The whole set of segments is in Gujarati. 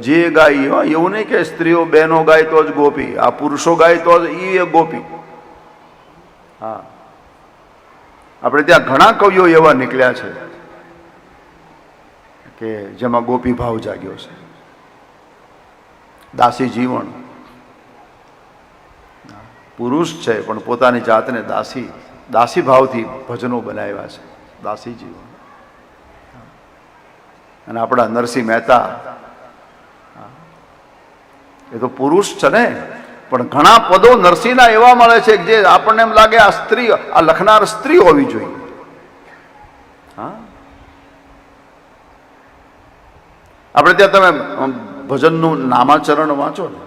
જે ગાય એવું નહીં કે સ્ત્રીઓ બહેનો ગાય તો જ ગોપી, આ પુરુષો ગાય તો જ એ ગોપી. હા. આપણે ત્યાં ઘણા કવિઓ એવા નીકળ્યા છે કે જેમાં ગોપી ભાવ જાગ્યો છે. દાસી જીવન પુરુષ છે, પણ પોતાની જાતને દાસી દાસી ભાવથી ભજનો બનાવ્યા છે. દાસી જીવન. અને આપણા નરસિંહ મહેતા એ તો પુરુષ છે ને. પણ ઘણા પદો નરસિંહના એવા મળે છે કે જે આપણને એમ લાગે આ સ્ત્રી, આ લખનાર સ્ત્રી હોવી જોઈએ. હા? આપણે ત્યાં તમે ભજનનું નામાચરણ વાંચો ને,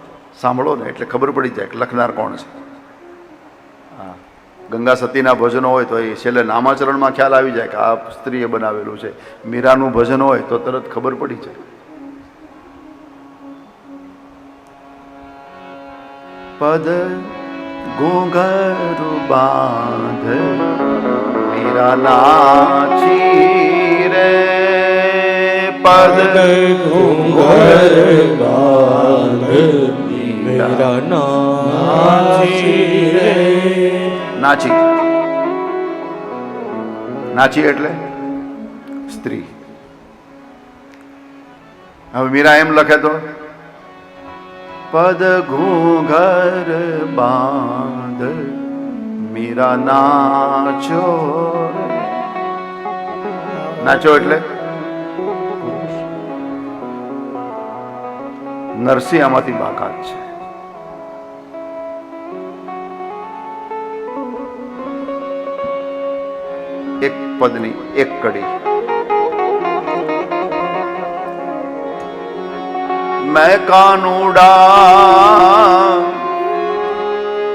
સાંભળો ને, એટલે ખબર પડી જાય કે લખનાર કોણ છે. હા. ગંગા સતીના ભજનો હોય તો એ છેલ્લે નામાચરણમાં ખ્યાલ આવી જાય કે આ સ્ત્રીએ બનાવેલું છે. મીરાનું ભજન હોય તો તરત ખબર પડી જાય. પદ ઘૂંઘર બાંધ મીરા નાચી રે પદ ઘૂંઘર બાંધ મેરા નાચી નાચી નાચી એટલે સ્ત્રી હવે મીરા એમ લખે તો પદ ઘૂંઘર બાંધ મીરા નાચો. નાચો એટલે નરસિંહ આમાંથી બાકાત છે એક પદની એક કડી मैं कानूड़ा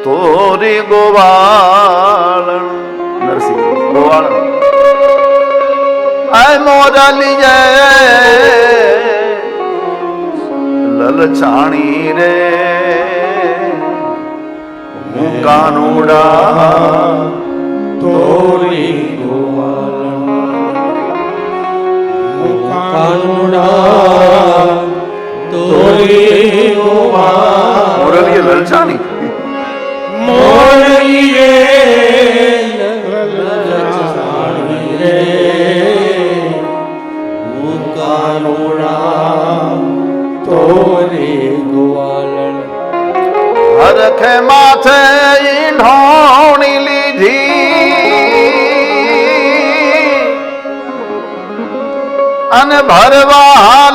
तोरी गोवाल नरसिंह गोवाल ऐ मोरा लिए ललचाणी रे कानूड़ा तोरी गोवाल कानूड़ा ગોવાલ મોરલીએ લલચાણી મોરલીએ લલચાણી રે હું તોરે ગોવાલણ હરખે માથે ઈંઢોણી લીધી. અને ભરવા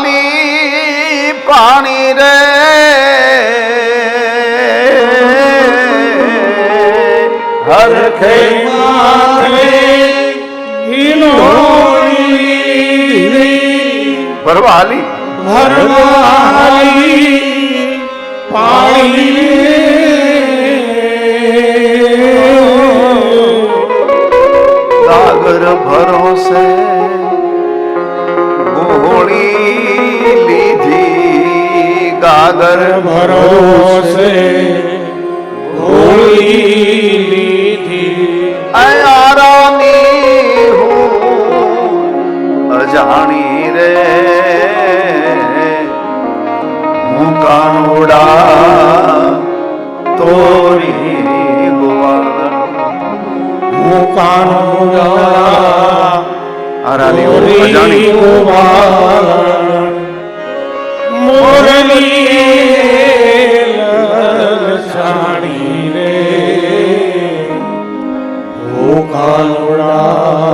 ભરવા હાલી ગાગર ભરોસે ગોળી લીધી ગાગર ભરોસે ગોળી લીધી અયારાની હું અજાણી અજાણી મોરલી રે હું કાનુડા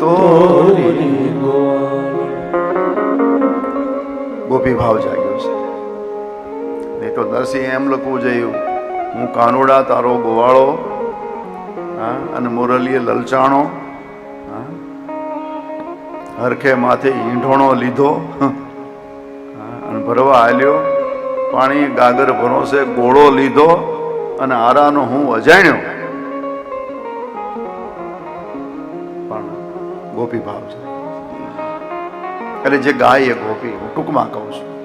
તોરી ગોપી ભાવ જાગ્યો છે. નહીં તો નરસિંહ એમ લખવું જોયું હું કાનુડા તારો ગોવાળો હા? અને મોરલીએ લલચાણો, હા? હરખે માથે ઈંઢોણો લીધો અને ભરવા હાલ્યો પાણી ગાગર ભરોસે ગોળો લીધો, અને આરાનો હું અજાણ્યો. પણ ગોપી ભાવ છે. એટલે જે ગાય એ ગોપી, હું ટૂંકમાં કહું છું.